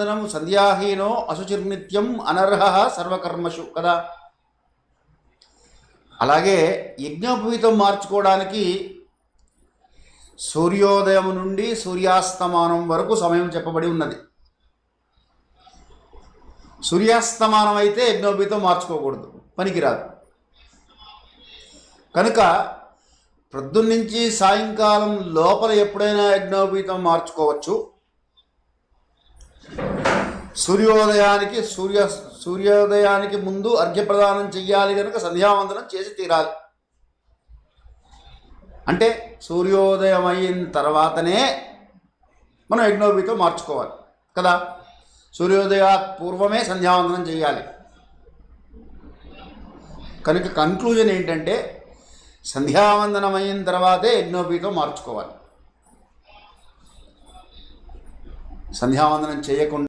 సంధ్యావందనం సంధ్యాహీనో అశుచిర్నిత్యం అనర్హ సర్వకర్మషు కదా? అలాగే యజ్ఞోపవీతం మార్చుకోవడానికి సూర్యోదయం నుండి సూర్యాస్తమానం వరకు సమయం చెప్పబడి ఉన్నది. సూర్యాస్తమానం అయితే యజ్ఞోపవీతం మార్చుకోకూడదు పనికిరాదు. కనుక ప్రొద్దున్నుంచి సాయంకాలం లోపల ఎప్పుడైనా యజ్ఞోపవీతం మార్చుకోవచ్చు. సూర్యోదయానికి సూర్య సూర్యోదయానికి ముందు అర్ఘ్యప్రదానం చెయ్యాలి కనుక సంధ్యావందనం చేసి తీరాలి. అంటే సూర్యోదయం అయిన తర్వాతనే మనం యజ్ఞోపితో మార్చుకోవాలి. కదా? సూర్యోదయ పూర్వమే సంధ్యావందనం చేయాలి కనుక కన్క్లూజన్ ఏంటంటే సంధ్యావందనం అయిన తర్వాతే యజ్ఞోపితో మార్చుకోవాలి. సంధ్యావందనం చేయకుండా